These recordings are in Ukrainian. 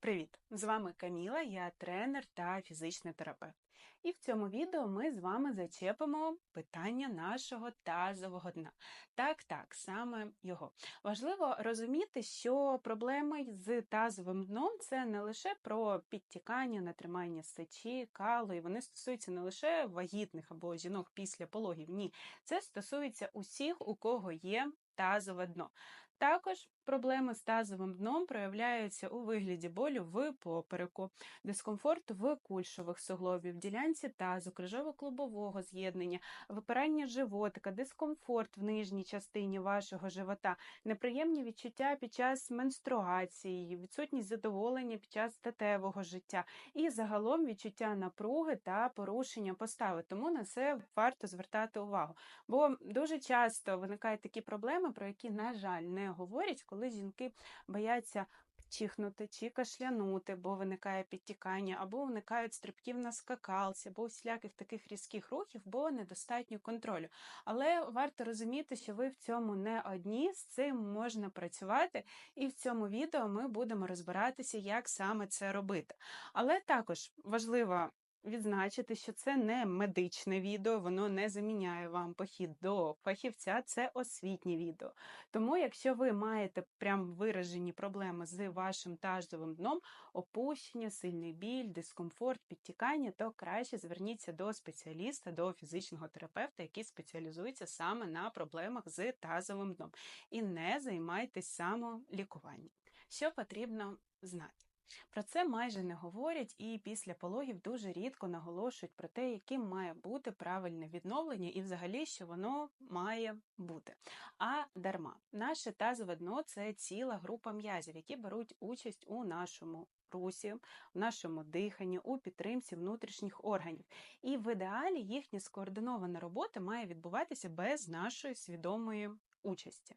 Привіт! З вами Каміла, я тренер та фізичний терапевт. І в цьому відео ми з вами зачепимо питання нашого тазового дна. Так, так, саме його. Важливо розуміти, що проблеми з тазовим дном це не лише про підтікання, натримання сечі, калу, і вони стосуються не лише вагітних або жінок після пологів. Ні, це стосується усіх, у кого є тазове дно. Також проблеми з тазовим дном проявляються у вигляді болю в попереку, дискомфорт в кульшових суглобів, ділянці тазу, крижово-клубового з'єднання, випирання животика, дискомфорт в нижній частині вашого живота, неприємні відчуття під час менструації, відсутність задоволення під час статевого життя і загалом відчуття напруги та порушення постави. Тому на це варто звертати увагу. Бо дуже часто виникають такі проблеми, про які, на жаль, не говорять, коли жінки бояться чихнути чи кашлянути, бо виникає підтікання, або виникають стрибків на скакалці, або всіляких таких різких рухів, бо недостатньо контролю. Але варто розуміти, що ви в цьому не одні, з цим можна працювати, і в цьому відео ми будемо розбиратися, як саме це робити. Але також важливо відзначити, що це не медичне відео, воно не заміняє вам похід до фахівця, це освітнє відео. Тому, якщо ви маєте прям виражені проблеми з вашим тазовим дном, опущення, сильний біль, дискомфорт, підтікання, то краще зверніться до спеціаліста, до фізичного терапевта, який спеціалізується саме на проблемах з тазовим дном. І не займайтесь самолікуванням. Що потрібно знати? Про це майже не говорять, і після пологів дуже рідко наголошують про те, яким має бути правильне відновлення, і взагалі, що воно має бути. А дарма, наше тазове дно це ціла група м'язів, які беруть участь у нашому русі, в нашому диханні, у підтримці внутрішніх органів. І в ідеалі їхня скоординована робота має відбуватися без нашої свідомої участі.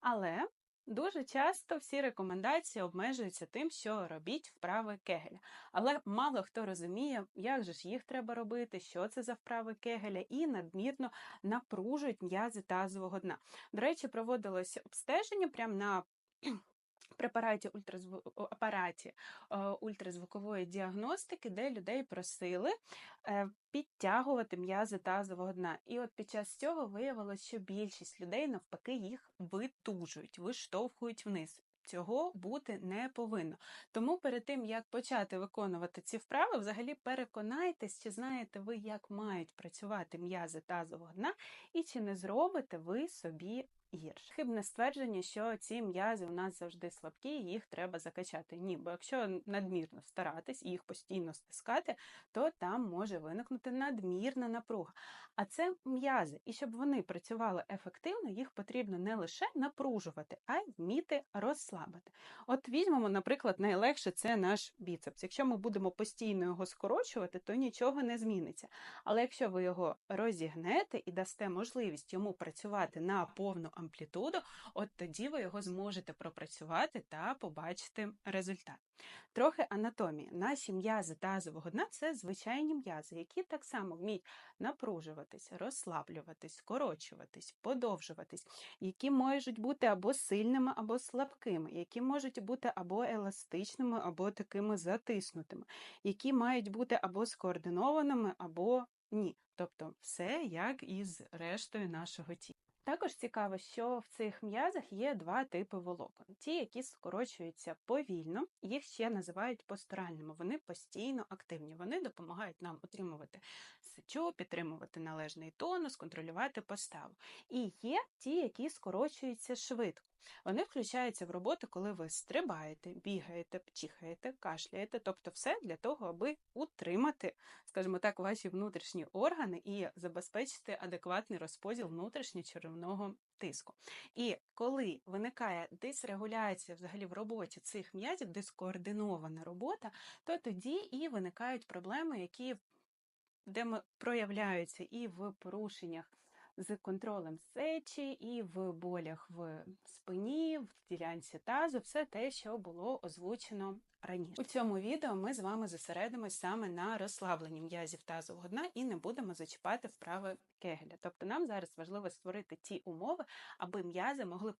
Але Дуже часто всі рекомендації обмежуються тим, що робіть вправи кегеля. Але мало хто розуміє, як же ж їх треба робити, що це за вправи кегеля, і надмірно напружують м'язи тазового дна. До речі, проводилось обстеження прямо на препараті ультразву... апараті е, ультразвукової діагностики, де людей просили е, підтягувати м'язи тазового дна. І от під час цього виявилося, що більшість людей навпаки їх витужують, виштовхують вниз. Цього бути не повинно. Тому перед тим, як почати виконувати ці вправи, взагалі переконайтесь, чи знаєте ви, як мають працювати м'язи тазового дна, і чи не зробите ви собі гірше. Хибне ствердження, що ці м'язи у нас завжди слабкі, їх треба закачати. Ні, бо якщо надмірно старатись і їх постійно стискати, то там може виникнути надмірна напруга. А це м'язи. І щоб вони працювали ефективно, їх потрібно не лише напружувати, а й вміти розслабити. От візьмемо, наприклад, найлегше це наш біцепс. Якщо ми будемо постійно його скорочувати, то нічого не зміниться. Але якщо ви його розігнете і дасте можливість йому працювати на повну амплітуду, от тоді ви його зможете пропрацювати та побачити результат. Трохи анатомії. Наші м'язи тазового дна це звичайні м'язи, які так само вміють напружуватись, розслаблюватись, скорочуватись, подовжуватись, які можуть бути або сильними, або слабкими, які можуть бути або еластичними, або такими затиснутими, які мають бути або скоординованими, або ні. Тобто все як із рештою нашого тіла. Також цікаво, що в цих м'язах є два типи волокон. Ті, які скорочуються повільно, їх ще називають постуральними. Вони постійно активні. Вони допомагають нам утримувати сечу, підтримувати належний тонус, контролювати поставу. І є ті, які скорочуються швидко. Вони включаються в роботу, коли ви стрибаєте, бігаєте, чихаєте, кашляєте, тобто все для того, аби утримати, скажімо так, ваші внутрішні органи і забезпечити адекватний розподіл внутрішньо-черевного тиску. І коли виникає дисрегуляція взагалі в роботі цих м'язів, дискоординована робота, то тоді і виникають проблеми, які де проявляються і в порушеннях з контролем сечі, і в болях в спині, в ділянці тазу, все те, що було озвучено раніше. У цьому відео ми з вами зосередимось саме на розслабленні м'язів тазового дна і не будемо зачіпати вправи кегеля. Тобто нам зараз важливо створити ті умови, аби м'язи могли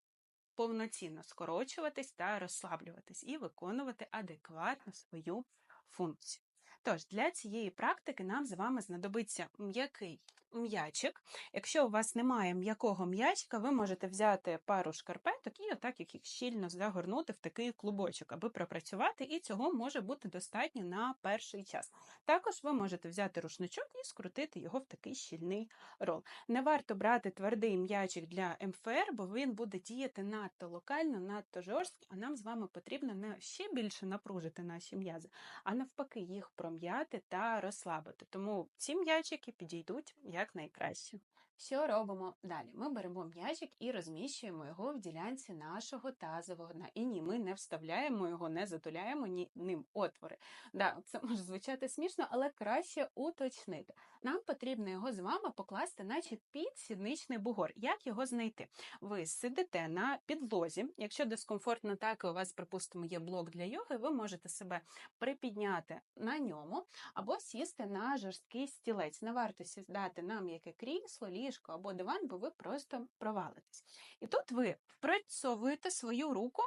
повноцінно скорочуватись та розслаблюватись і виконувати адекватно свою функцію. Тож, для цієї практики нам з вами знадобиться м'який м'ячик. Якщо у вас немає м'якого м'ячика, ви можете взяти пару шкарпеток і отак їх щільно загорнути в такий клубочок, аби пропрацювати, і цього може бути достатньо на перший час. Також ви можете взяти рушничок і скрутити його в такий щільний рол. Не варто брати твердий м'ячик для МФР, бо він буде діяти надто локально, надто жорстко, а нам з вами потрібно не ще більше напружити наші м'язи, а навпаки, їх пром'яти та розслабити. Тому ці м'ячики підійдуть як найкраще. Що робимо далі? Ми беремо м'ячик і розміщуємо його в ділянці нашого тазового дна. І ні, ми не вставляємо його, не затуляємо ні ним отвори. Да, Це може звучати смішно, але краще уточнити. Нам потрібно його з вами покласти, наче під сідничний бугор. Як його знайти? Ви сидите на підлозі. Якщо дискомфортно, так і у вас, припустимо, є блок для йоги, ви можете себе припідняти на ньому або сісти на жорсткий стілець. Не варто сідати на м'яке крісло, ліжко або диван, бо ви просто провалитесь. І тут ви впрацьовуєте свою руку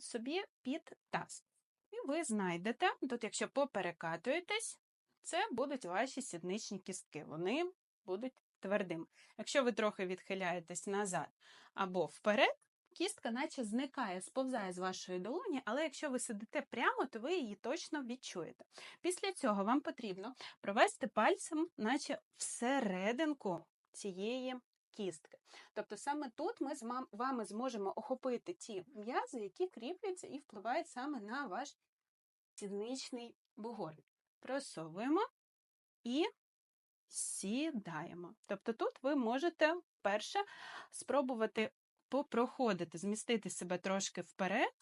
собі під таз. І ви знайдете, тут, якщо поперекатуєтесь, це будуть ваші сідничні кістки. Вони будуть твердими. Якщо ви трохи відхиляєтесь назад або вперед, кістка наче зникає, сповзає з вашої долоні, але якщо ви сидите прямо, то ви її точно відчуєте. Після цього вам потрібно провести пальцем, наче всерединку цієї кістки. Тобто саме тут ми з вами зможемо охопити ті м'язи, які кріпляться і впливають саме на ваш сідничний бугор. Просовуємо і сідаємо. Тобто тут ви можете перше спробувати попроходити, змістити себе трошки вперед,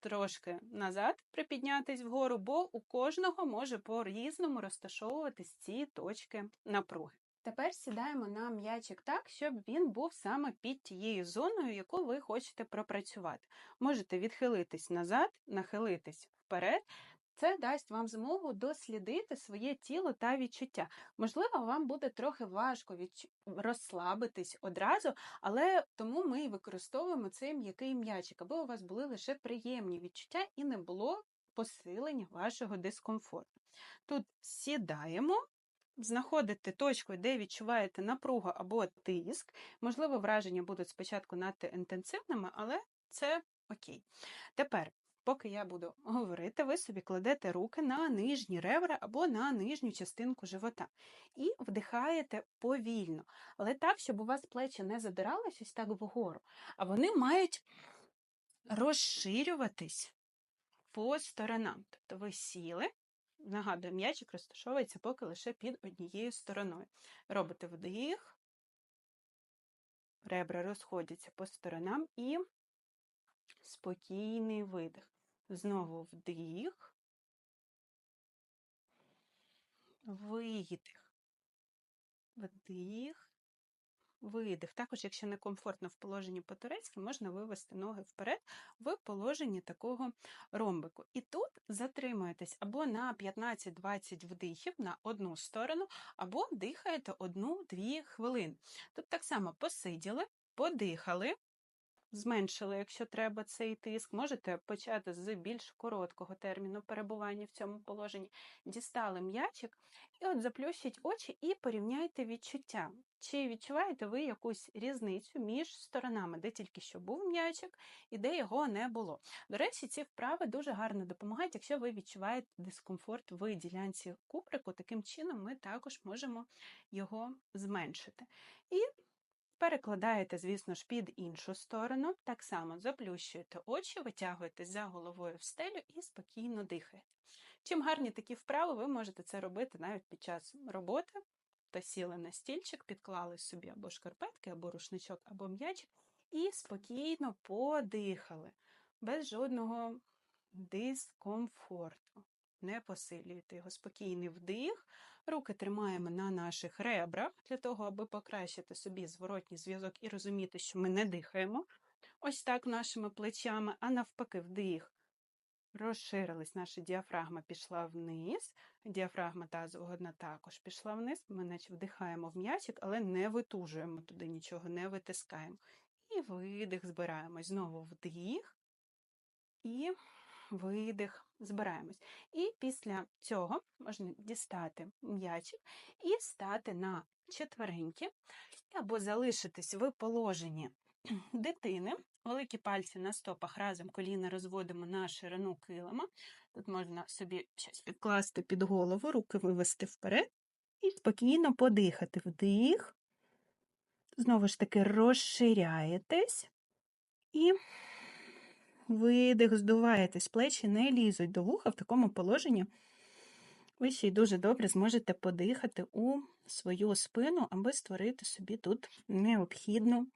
трошки назад, припіднятись вгору, бо у кожного може по-різному розташовуватись ці точки напруги. Тепер сідаємо на м'ячик так, щоб він був саме під тією зоною, яку ви хочете пропрацювати. Можете відхилитись назад, нахилитись вперед. Це дасть вам змогу дослідити своє тіло та відчуття. Можливо, вам буде трохи важко відч... розслабитись одразу, але тому ми і використовуємо цей м'який м'ячик, аби у вас були лише приємні відчуття і не було посилення вашого дискомфорту. Тут сідаємо знаходите точку, де відчуваєте напругу або тиск. Можливо, враження будуть спочатку надто інтенсивними, але це окей. Тепер, поки я буду говорити, ви собі кладете руки на нижні ребра або на нижню частинку живота. І вдихаєте повільно, але так, щоб у вас плечі не задирались ось так вгору, а вони мають розширюватись по сторонам. Тобто ви сіли. Нагадую, м'ячик розташовується поки лише під однією стороною. Робите вдих, ребра розходяться по сторонам і спокійний видих. Знову вдих, видих, вдих, видих. Також, якщо не комфортно в положенні по-турецьки, можна вивести ноги вперед в положенні такого ромбику. І тут затримуєтесь або на 15-20 вдихів на одну сторону, або дихаєте одну-дві хвилини. Тут так само посиділи, подихали. Зменшили, якщо треба, цей тиск. Можете почати з більш короткого терміну перебування в цьому положенні. Дістали м'ячик, і от заплющіть очі і порівняйте відчуття. Чи відчуваєте ви якусь різницю між сторонами, де тільки що був м'ячик і де його не було? До речі, ці вправи дуже гарно допомагають, якщо ви відчуваєте дискомфорт в ділянці куприку, таким чином ми також можемо його зменшити. І Перекладаєте, звісно ж, під іншу сторону, так само заплющуєте очі, витягуєте за головою в стелю і спокійно дихаєте. Чим гарні такі вправи, ви можете це робити навіть під час роботи, та сіли на стільчик, підклали собі або шкарпетки, або рушничок, або м'ячик, і спокійно подихали, без жодного дискомфорту. Не посилюєте його спокійний вдих. Руки тримаємо на наших ребрах для того, аби покращити собі зворотній зв'язок і розуміти, що ми не дихаємо. Ось так нашими плечами, а навпаки, вдих. Розширилась наша діафрагма пішла вниз, діафрагма тазового дна також пішла вниз. Ми наче вдихаємо в м'ячик, але не витужуємо туди нічого, не витискаємо. І видих, збираємось. Знову вдих і видих, збираємось. І після цього можна дістати м'ячик і стати на четвереньки, або залишитись в положенні дитини. Великі пальці на стопах разом коліна розводимо на ширину килима. Тут можна собі щось підкласти під голову, руки вивести вперед і спокійно подихати. Вдих. Знову ж таки, розширяєтесь і видих, здуваєтесь, плечі не лізуть до вуха в такому положенні. Ви ще й дуже добре зможете подихати у свою спину, аби створити собі тут необхідну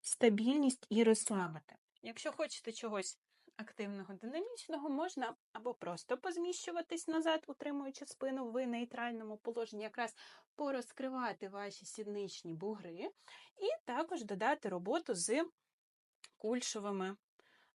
стабільність і розслабити. Якщо хочете чогось активного, динамічного, можна або просто позміщуватись назад, утримуючи спину в нейтральному положенні, якраз порозкривати ваші сідничні бугри, і також додати роботу з кульшовими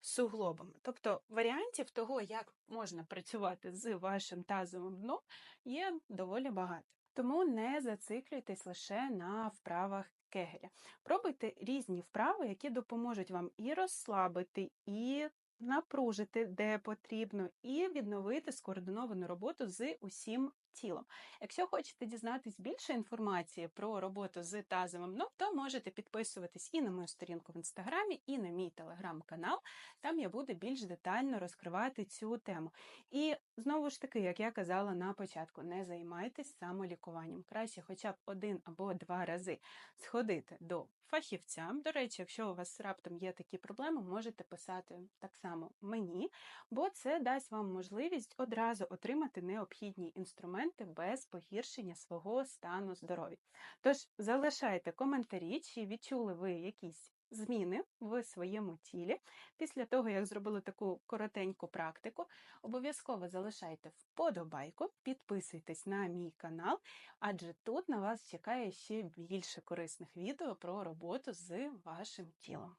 суглобами. Тобто варіантів того, як можна працювати з вашим тазовим дном, є доволі багато. Тому не зациклюйтесь лише на вправах кегеля. Пробуйте різні вправи, які допоможуть вам і розслабити, і напружити, де потрібно, і відновити скоординовану роботу з усім тілом. Якщо хочете дізнатись більше інформації про роботу з тазовим дном, то можете підписуватись і на мою сторінку в інстаграмі, і на мій телеграм-канал. Там я буду більш детально розкривати цю тему. І знову ж таки, як я казала на початку, не займайтесь самолікуванням. Краще, хоча б один або два рази сходити до фахівця. До речі, якщо у вас раптом є такі проблеми, можете писати так само мені, бо це дасть вам можливість одразу отримати необхідні інструменти без погіршення свого стану здоров'я. Тож залишайте коментарі, чи відчули ви якісь зміни в своєму тілі після того, як зробили таку коротеньку практику. Обов'язково залишайте вподобайку, підписуйтесь на мій канал, адже тут на вас чекає ще більше корисних відео про роботу з вашим тілом.